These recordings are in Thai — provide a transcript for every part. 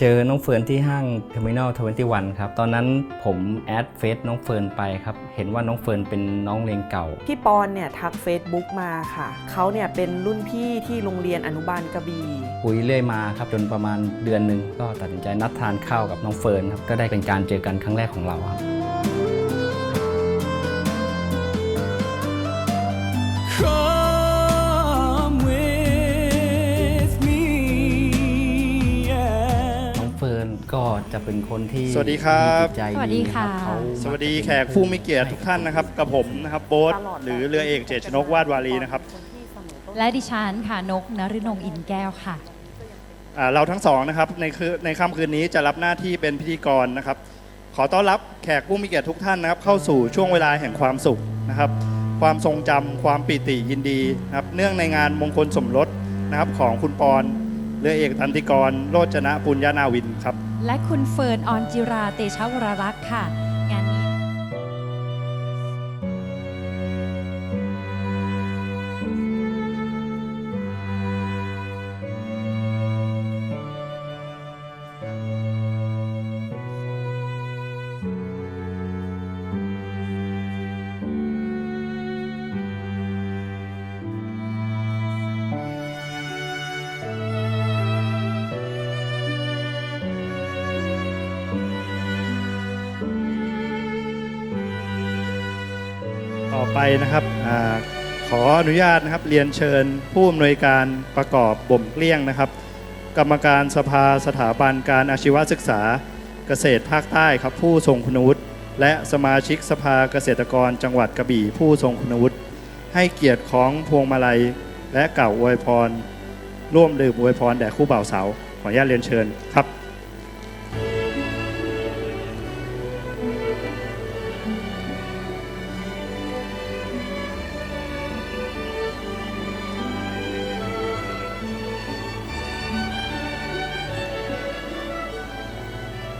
เจอน้องเฟิร์นที่ห้าง Terminal 21ครับ ตอนนั้นผมแอดเฟซน้องเฟิร์นไปครับ เห็นว่าน้องเฟิร์นเป็นน้องเรียนเก่า พี่ปอนเนี่ยทัก Facebook มาค่ะ เขาเนี่ยเป็นรุ่นพี่ที่โรงเรียนอนุบาลกระบี่คุยเรื่อยมาครับจนประมาณเดือนหนึ่งก็ตัดสินใจนัดทานข้าวกับน้องเฟิร์นครับ ก็ได้เป็นการเจอกันครั้งแรกของเราครับ ก็จะเป็นคนที่สวัสดีครับ มีจิตใจสวัสดีค่ะรับเขาสวัสดีแขกผู้มีเกียรติทุกท่านนะครับกับผมนะครับโบ๊ทหรือเรือเอกเจตชนกวาดวารีนะครับและดิฉันค่ะนกนฤนงค์อินแก้วค่ะ อ่าเราทั้งสองนะครับในคืนในค่ำคืนนี้จะรับหน้าที่เป็นพิธีกรนะครับ ขอต้อนรับแขกผู้มีเกียรติทุกท่านนะครับ เข้าสู่ช่วงเวลาแห่งความสุขนะครับ ความทรงจำความปิติยินดีนะครับเนื่องในงานมงคลสมรสนะครับของคุณปอนเรือเอกตันติกรโรจนะปุญญานาวินครับ และคุณเฟิร์นออนจิราเตชะวรรักษ์ค่ะ นะครับอขออนุญาตนะครับเรียนเชิญผู้อำนวยการประกอบบ่มเกลี้ยงนะครับ กรรมการสภาสถาบันการอาชีวศึกษาเกษตรภาคใต้ครับผู้ทรงคุณวุฒิและสมาชิกสภาเกษตรกรจังหวัดกระบี่ผู้ทรงคุณวุฒิให้เกียรติของพวงมาลัย และเก่าวอวยพร ร่วมดื่มอวยพรแด่คู่บ่าวสาวขออนุญาตเรียนเชิญครับ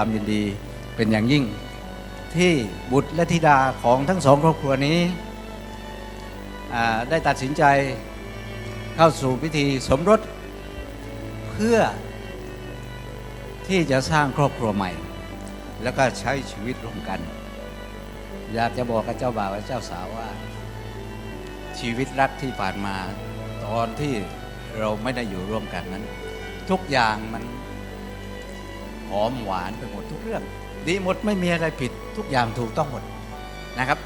ความยินดีเป็นอย่างยิ่ง ที่บุตรและธิดาของทั้งสองครอบครัวนี้ได้ตัดสินใจเข้าสู่พิธีสมรสเพื่อที่จะสร้างครอบครัวใหม่ แล้วก็ใช้ชีวิตร่วมกัน อยากจะบอกกับเจ้าบ่าวและเจ้าสาวว่า ชีวิตรักที่ผ่านมาตอนที่เราไม่ได้อยู่ร่วมกันนั้น ทุกอย่างมัน หอมหวานไปหมดทุกเรื่อง ดีหมดไม่มีอะไรผิดทุกอย่างถูกต้องหมดนะครับ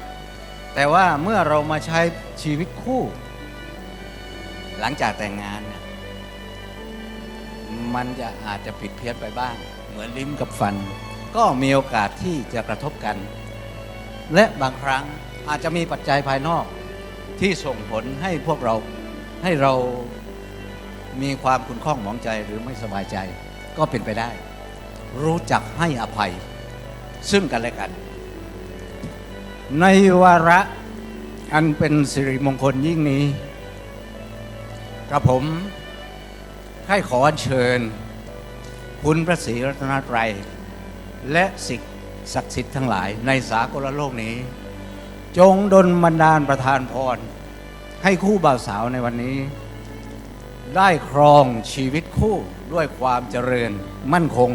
แต่ว่าเมื่อเรามาใช้ชีวิตคู่ หลังจากแต่งงานเนี่ยมันจะอาจจะผิดเพี้ยนไปบ้าง เหมือนลิ้มกับฟัน ก็มีโอกาสที่จะกระทบกัน และบางครั้งอาจจะมีปัจจัยภายนอกที่ส่งผลให้พวกเราให้เรามีความขุ่นข้องหมองใจหรือไม่สบายใจก็เป็นไปได้ รู้จักให้อภัย ซึ่งกันและกัน ในวาระอันเป็นสิริมงคลยิ่งนี้กระผมให้ขออัญเชิญ คุณพระศรีรัตนตรัย และสิ่งศักดิ์สิทธิ์ทั้งหลายในสากลโลกนี้ จงดลบันดาลประทานพร ให้คู่บ่าวสาวในวันนี้ ได้ครองชีวิตคู่ด้วยความเจริญมั่นคง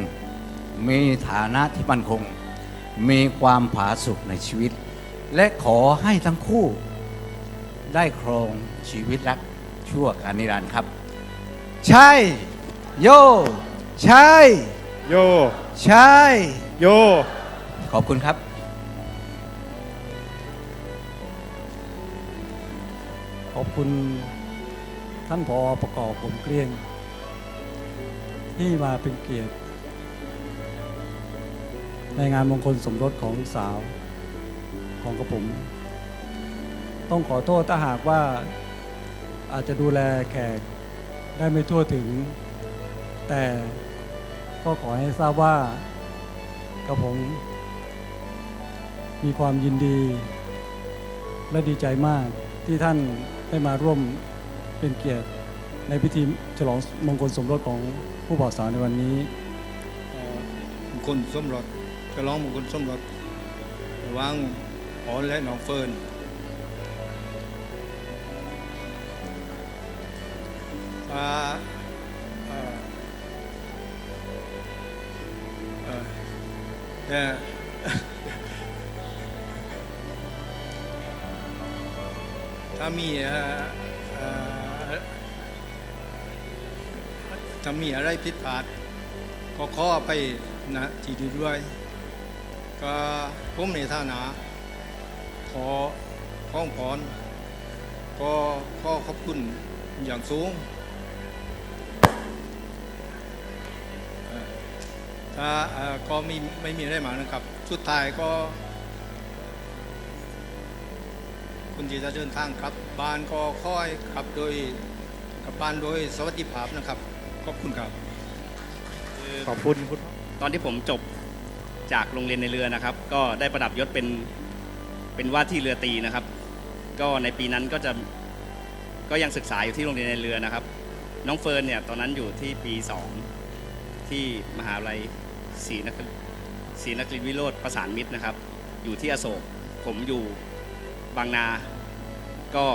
มีฐานะที่มั่นคง มีความผาสุกในชีวิต และขอให้ทั้งคู่ ได้ครองชีวิตรักชั่วการนิรันดร์ครับ ใช่ โย ใช่ โย ใช่ โย ขอบคุณครับ ขอบคุณท่านพอประกอบผมเกลี้ยง ที่มาเป็นเกียรติ ในงานมงคลสมรสของสาวของกระผม ต้องขอโทษถ้าหากว่าอาจจะดูแลแขกได้ไม่ทั่วถึง แต่ก็ขอให้ทราบว่ากระผม มีความยินดี และดีใจมากที่ท่านได้มาร่วมเป็นเกียรติในพิธีฉลองมงคลสมรสของผู้บ่าวสาวในวันนี้ มงคลสมรส ฉลองมงคลสมรสระหว่างออนและน้องเฟิร์นอ่าอ่าแต่ถ้ามีอ่อเอ่อถ้ามีอะไรผิดพลาดก็ขอไปนะที่ดีด้วย ก็ผมในฐานะขอข้องพรก็ขอขอบคุณอย่างสูงเอ่อถ้าเอ่อก็ไม่ไม่มีอะไรมากนะครับ สุดท้ายก็ คุณที่จะเดินทางกลับ บ้านก็ค่อยขับโดยกลับบ้านโดยสวัสดิภาพนะครับ ขอบคุณครับ ขอบคุณคุณ ตอนที่ผมจบ จากโรงเรียนในเรือนะครับ ก็ได้ประดับยศเป็นเป็นว่าที่เรือตีนะครับ ก็ในปีนั้นก็จะก็ยังศึกษาอยู่ที่โรงเรียนในเรือนะครับ น้องเฟิร์นเนี่ยตอนนั้นอยู่ที่ปี 2 ที่มหาวิทยาลัยศรีนครินศรีนครินทร์วิโรธประสานมิตรนะครับ อยู่ที่อโศกผมอยู่บางนา ก็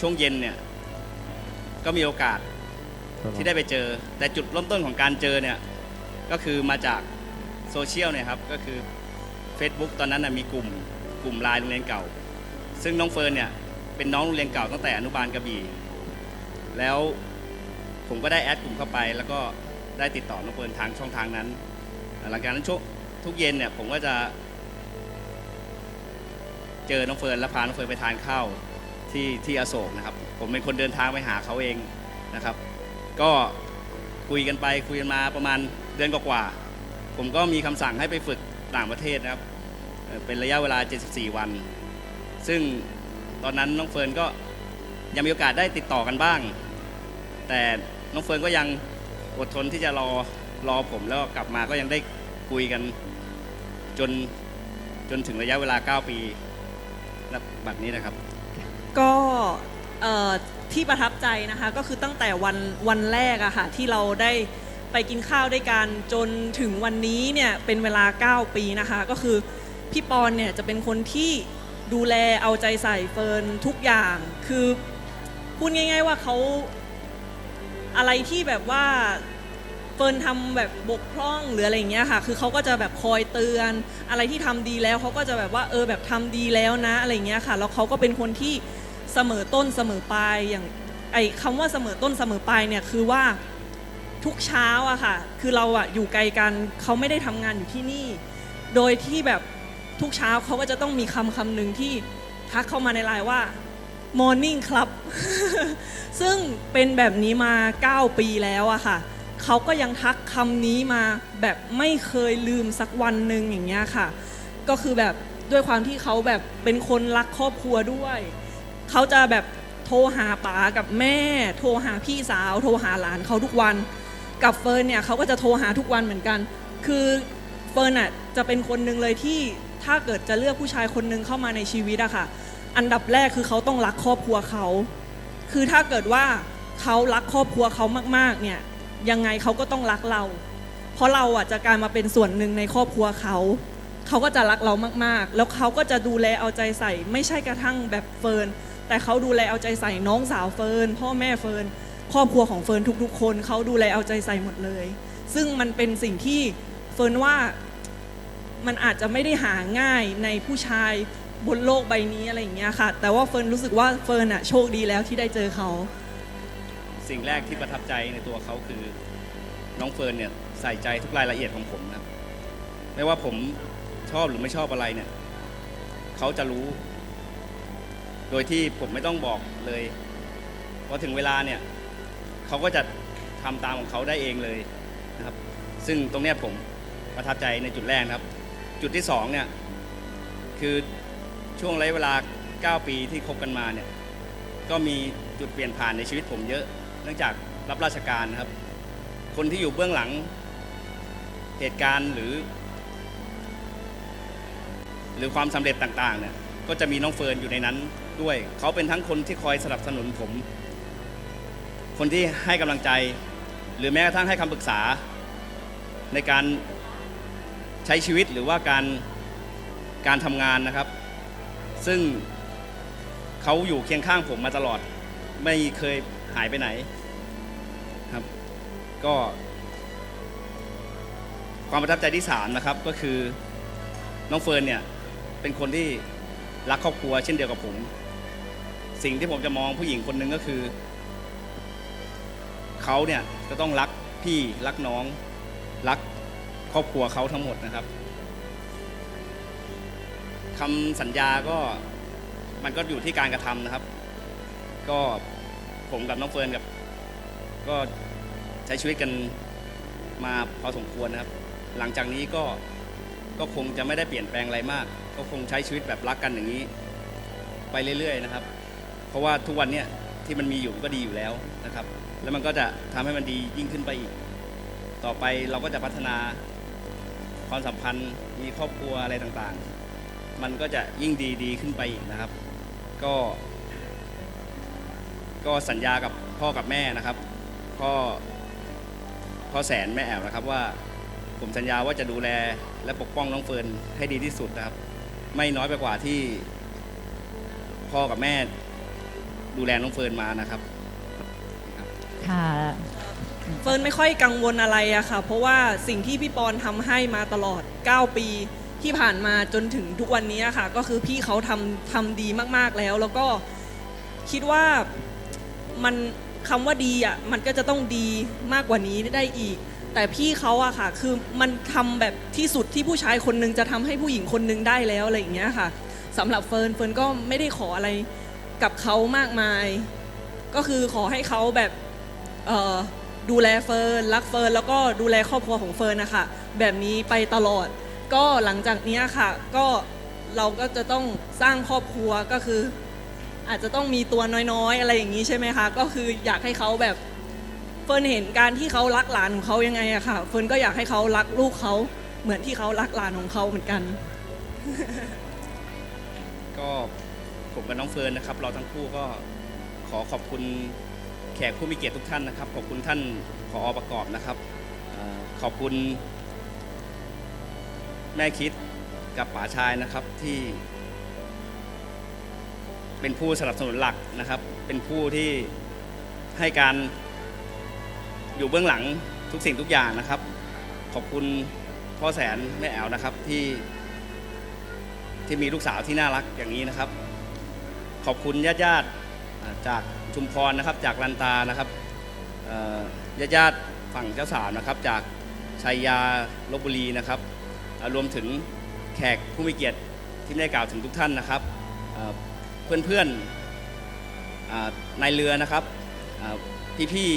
ช่วงเย็นเนี่ยก็มีโอกาสที่ได้ไปเจอ แต่จุดเริ่มต้นของการเจอเนี่ยก็คือมาจาก โซเชียลเนี่ยครับก็คือ Facebook ตอนนั้นนะมีกลุ่มกลุ่มไลน์โรงเรียนเก่า ซึ่งน้องเฟิร์นเนี่ยเป็นน้องโรงเรียนเก่าตั้งแต่อนุบาลกระบี่แล้วผมก็ได้แอดกลุ่มเข้าไป แล้วก็ได้ติดต่อน้องเฟิร์นทางช่องทางนั้น หลังจากนั้นช่วงทุกเย็นเนี่ยผมก็จะเจอน้องเฟิร์นแล้วพาน้องเฟิร์นไปทานข้าวที่ที่อโศกนะครับ ผมเป็นคนเดินทางไปหาเขาเองนะครับ ก็คุยกันไปคุยกันมาประมาณเดือนกว่าๆ ผมก็มีคำสั่งให้ไปฝึกต่างประเทศนะครับเอ่อเป็นระยะเวลา 74 วัน ซึ่งตอนนั้นน้องเฟิร์นก็ยังมีโอกาสได้ติดต่อกันบ้าง แต่น้องเฟิร์นก็ยังอดทนที่จะรอรอผมแล้วก็กลับมาก็ยังได้คุยกันจนจนถึงระยะเวลา 9 ปีณบัดนี้นะครับ ก็เอ่อที่ประทับใจนะคะก็คือตั้งแต่วันวันแรกอะค่ะที่เราได้ ไปกินข้าวด้วยกันจนถึงวันนี้เนี่ยเป็นเวลา 9 ปีนะคะ ก็คือพี่ปอนเนี่ยจะเป็นคนที่ดูแลเอาใจใส่เฟิร์นทุกอย่างคือพูดง่าย ๆว่าเขาอะไรที่แบบว่าเฟิร์นทำแบบบกพร่องหรืออะไรอย่างเงี้ยค่ะ คือเขาก็จะแบบคอยเตือน อะไรที่ทำดีแล้วเขาก็จะแบบว่าเออแบบทำดีแล้วนะอะไรอย่างเงี้ยค่ะแล้วเขาก็เป็นคนที่เสมอต้นเสมอปลายอย่างไอ้คำว่าเสมอต้นเสมอปลายเนี่ยคือว่า ทุกเช้าอะค่ะ คือเราอะอยู่ไกลกันเขาไม่ได้ทำงานอยู่ที่นี่ โดยที่แบบทุกเช้าเขาก็จะต้องมีคำคำหนึ่งที่ทักเข้ามาในไลน์ว่า morning ครับ ซึ่งเป็นแบบนี้มา 9 ปีแล้วอะค่ะ เขาก็ยังทักคำนี้มาแบบไม่เคยลืมสักวันหนึ่งอย่างเงี้ยค่ะ ก็คือแบบด้วยความที่เขาแบบเป็นคนรักครอบครัวด้วย เขาจะแบบโทรหาป๋ากับแม่ โทรหาพี่สาว โทรหาหลานเขาทุกวัน กับเฟิร์นเนี่ยเขาก็จะโทรหาทุกวันเหมือนกัน คือเฟิร์นอะจะเป็นคนหนึ่งเลยที่ถ้าเกิดจะเลือกผู้ชายคนหนึ่งเข้ามาในชีวิตอะค่ะ อันดับแรกคือเขาต้องรักครอบครัวเขา คือถ้าเกิดว่าเขารักครอบครัวเขามากๆเนี่ยยังไงเขาก็ต้องรักเรา เพราะเราอะจะกลายมาเป็นส่วนหนึ่งในครอบครัวเขา เขาก็จะรักเรามากๆ แล้วเขาก็จะดูแลเอาใจใส่ ไม่ใช่กระทั่งแบบเฟิร์นแต่เขาดูแลเอาใจใส่น้องสาวเฟิร์นพ่อแม่เฟิร์น ครอบครัวของเฟิร์นทุก ๆ คนเขาดูแลเอาใจใส่หมดเลย ซึ่งมันเป็นสิ่งที่เฟิร์นว่ามันอาจจะไม่ได้หาง่ายในผู้ชายบนโลกใบนี้อะไรอย่างเงี้ยค่ะ แต่ว่าเฟิร์นรู้สึกว่าเฟิร์นอะโชคดีแล้วที่ได้เจอเขา สิ่งแรกที่ประทับใจในตัวเขาคือ น้องเฟิร์นเนี่ยใส่ใจทุกรายละเอียดของผมนะครับ ไม่ว่าผมชอบหรือไม่ชอบอะไรเนี่ยเขาจะรู้ โดยที่ผมไม่ต้องบอกเลยพอถึงเวลาเนี่ย เขาก็จะทำตามของเขาได้เองเลยนะครับ ซึ่งตรงนี้ผมประทับใจในจุดแรกนะครับ จุดที่สองเนี่ยคือช่วงระยะเวลา 9 ปีที่คบกันมาเนี่ยก็มีจุดเปลี่ยนผ่านในชีวิตผมเยอะ เนื่องจากรับราชการนะครับ คนที่อยู่เบื้องหลังเหตุการณ์หรือ หรือความสำเร็จต่างๆเนี่ยก็จะมีน้องเฟิร์นอยู่ในนั้นด้วย เขาเป็นทั้งคนที่คอยสนับสนุนผม คนที่ให้กำลังใจ หรือแม้กระทั่งให้คำปรึกษา ในการใช้ชีวิตหรือว่าการการทำงานนะครับ ซึ่งเขาอยู่เคียงข้างผมมาตลอด ไม่เคยหายไปไหนครับ ก็ความประทับใจที่สามนะครับก็คือน้องเฟิร์นเนี่ยเป็นคนที่รักครอบครัวเช่นเดียวกับผม สิ่งที่ผมจะมองผู้หญิงคนหนึ่งก็คือ เขาเนี่ยจะต้องรักพี่รักน้องรักครอบครัวเขาทั้งหมดนะครับคำสัญญาก็มันก็อยู่ที่การกระทำนะครับ ก็ผมกับน้องเฟิร์นกับ ก็ใช้ชีวิตกันมาพอสมควรนะครับ หลังจากนี้ก็ก็คงจะไม่ได้เปลี่ยนแปลงอะไรมาก ก็คงใช้ชีวิตแบบรักกันอย่างนี้ ไปเรื่อยๆนะครับ เพราะว่าทุกวันเนี้ยที่มันมีอยู่ก็ดีอยู่แล้ว นะครับ แล้วมันก็จะทำให้มันดียิ่งขึ้นไปอีก ต่อไปเราก็จะพัฒนาความสัมพันธ์มีครอบครัวอะไรต่างๆ มันก็จะยิ่งดีดีขึ้นไปอีกนะครับ ก็ ก็สัญญากับพ่อกับแม่นะครับพ่อพ่อแสนแม่แอวนะครับว่าผมสัญญาว่าจะดูแลและปกป้องน้องเฟิร์นให้ดีที่สุดนะครับ ไม่น้อยไปกว่าที่พ่อกับแม่ดูแลน้องเฟิร์นมานะครับ ค่ะเฟิร์นไม่ค่อยกังวลอะไรอะค่ะ เพราะว่าสิ่งที่พี่ปอนทำให้มาตลอด 9 ปีที่ผ่านมาจนถึงทุกวันนี้อะค่ะ ก็คือพี่เขาทำทำดีมากๆแล้ว แล้วก็คิดว่ามันคำว่าดีอะมันก็จะต้องดีมากกว่านี้ได้อีก แต่พี่เขาอะค่ะ คือมันทำแบบที่สุดที่ผู้ชายคนหนึงจะทำให้ผู้หญิงคนหนึงได้แล้วอะไรอย่างเงี้ยค่ะสำหรับเฟิร์นเฟิร์นก็ไม่ได้ขออะไรกับเขามากมาย ก็คือขอให้เขาแบบ เอ่อดูแลเฟิร์นรักเฟิร์นแล้วก็ดูแลครอบครัวของเฟิร์นนะคะแบบนี้ไปตลอด ก็หลังจากเนี้ยค่ะ ก็เราก็จะต้องสร้างครอบครัวก็คือ อาจจะต้องมีตัวน้อยๆ อะไรอย่างนี้ใช่ไหมคะ ก็คืออยากให้เขาแบบเฟิร์นเห็นการที่เขารักหลานของเขายังไงอะค่ะ เฟิร์นก็อยากให้เขารักลูกเขาเหมือนที่เขารักหลานของเขาเหมือนกัน ก็ผมกับน้องเฟิร์นนะครับ เราทั้งคู่ก็ขอขอบคุณ แขกผู้มีเกียรติทุกท่านนะครับ ขอบคุณท่านผออประกอบนะครับเอ่อขอบคุณแม่คิดกับป๋าชายนะครับที่ เป็นผู้สนับสนุนหลักนะครับ เป็นผู้ที่ให้การอยู่เบื้องหลังทุกสิ่งทุกอย่างนะครับ ขอบคุณพ่อแสนแม่แอวนะครับที่ที่มีลูกสาวที่น่ารักอย่างนี้นะครับ ขอบคุณญาติญาติๆอ่าจาก ชุมพรนะครับ จากลันตานะครับญาติญาติฝั่งเจ้าสาวนะครับ จากชัยยาลบบุรีนะครับรวมถึงแขกผู้มีเกียรติที่ได้กล่าวถึงทุกท่านนะครับเพื่อนเพื่อนๆอ่าในเรือนะครับพี่พี่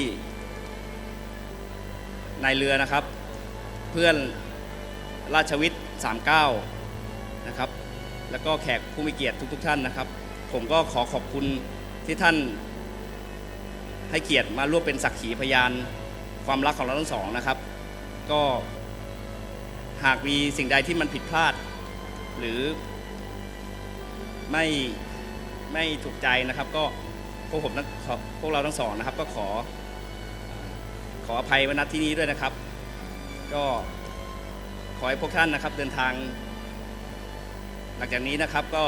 ๆในเรือนะครับ เพื่อนราชวิทย์39 นะครับ แล้วก็แขกผู้มีเกียรติทุกๆ ท่านนะครับ ผมก็ขอขอบคุณที่ท่าน ให้เกียรติมาร่วมเป็นสักขีพยานความรักของเราทั้งสองนะครับ ก็หากมีสิ่งใดที่มันผิดพลาด หรือไม่ไม่ถูกใจนะครับ ก็พวกผมทั้งพวกเราทั้งสองนะครับ ก็ขอ ขออภัยวันนัดที่นี้ด้วยนะครับ ก็ขอให้พวกท่านนะครับเดินทาง หลังจากนี้นะครับก็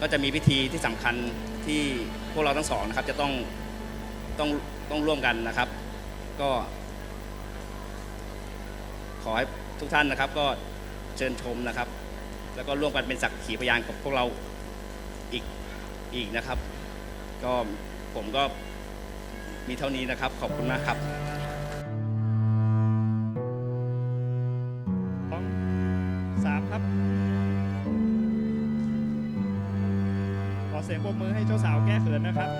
ก็จะมีพิธีที่สำคัญที่พวกเราทั้งสองนะครับ จะต้อง ต้องต้องร่วมกันนะครับ ก็ ขอให้ทุกท่านนะครับ ก็เชิญชมนะครับ แล้วก็ร่วมกันเป็นสักขีพยานกับพวกเราอีกอีกนะครับ ก็ผมก็มีเท่านี้นะครับ ขอบคุณมากครับสามครับ ขอเสียงปรบมือให้เจ้าสาวแก้เขินนะครับ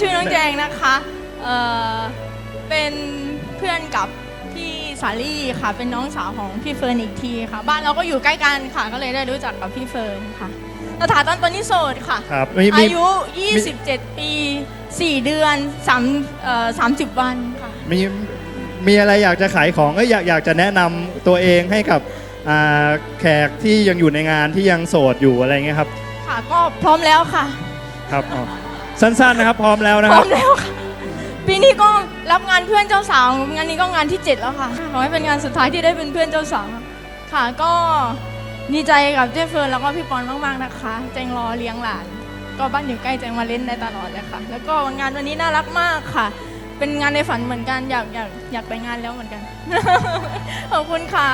ชื่อน้องแจงนะคะเอ่อเป็นเพื่อนกับพี่สาลี่ค่ะ เป็นน้องสาวของพี่เฟิร์นอีกทีค่ะ บ้านเราก็อยู่ใกล้กันค่ะ ก็เลยได้รู้จักกับพี่เฟิร์นค่ะสถาตอนตอนนี้โสดค่ะ ครับมีมีอายุ 27 ปี 4 เดือน3เอ่อ30 วันค่ะ มีมีอะไรอยากจะขายของเอ้ยอยากอยากจะแนะนำตัวเองให้กับอ่าแขกที่ยังอยู่ในงานที่ยังโสดอยู่อะไรเงี้ยครับค่ะ ก็พร้อมแล้วค่ะ ครับอ๋อ สั้นๆนะครับ พร้อมแล้วนะพคร้รัอบมแล้วค่ะปีนี้ก็รับงานเพื่อนเจ้าสาวงานนี้ก็งานที่7แล้วค่ะขอให้เป็นงานสุดท้ายที่ได้เป็นเพื่อนเจ้าสาวค่ะ ก็ดีใจกับเจฟเฟิร์นแล้วก็พี่ปอนมากๆนะคะ แจงรอเลี้ยงหลาน ก็บ้านอยู่ใกล้แจงมาเล่นได้ตลอดเลยค่ะ แล้วก็งานวันนี้น่ารักมากค่ะ เป็นงานในฝันเหมือนกันอยากอยากอยากไปงานแล้วเหมือนกัน ขอบคุณค่ะ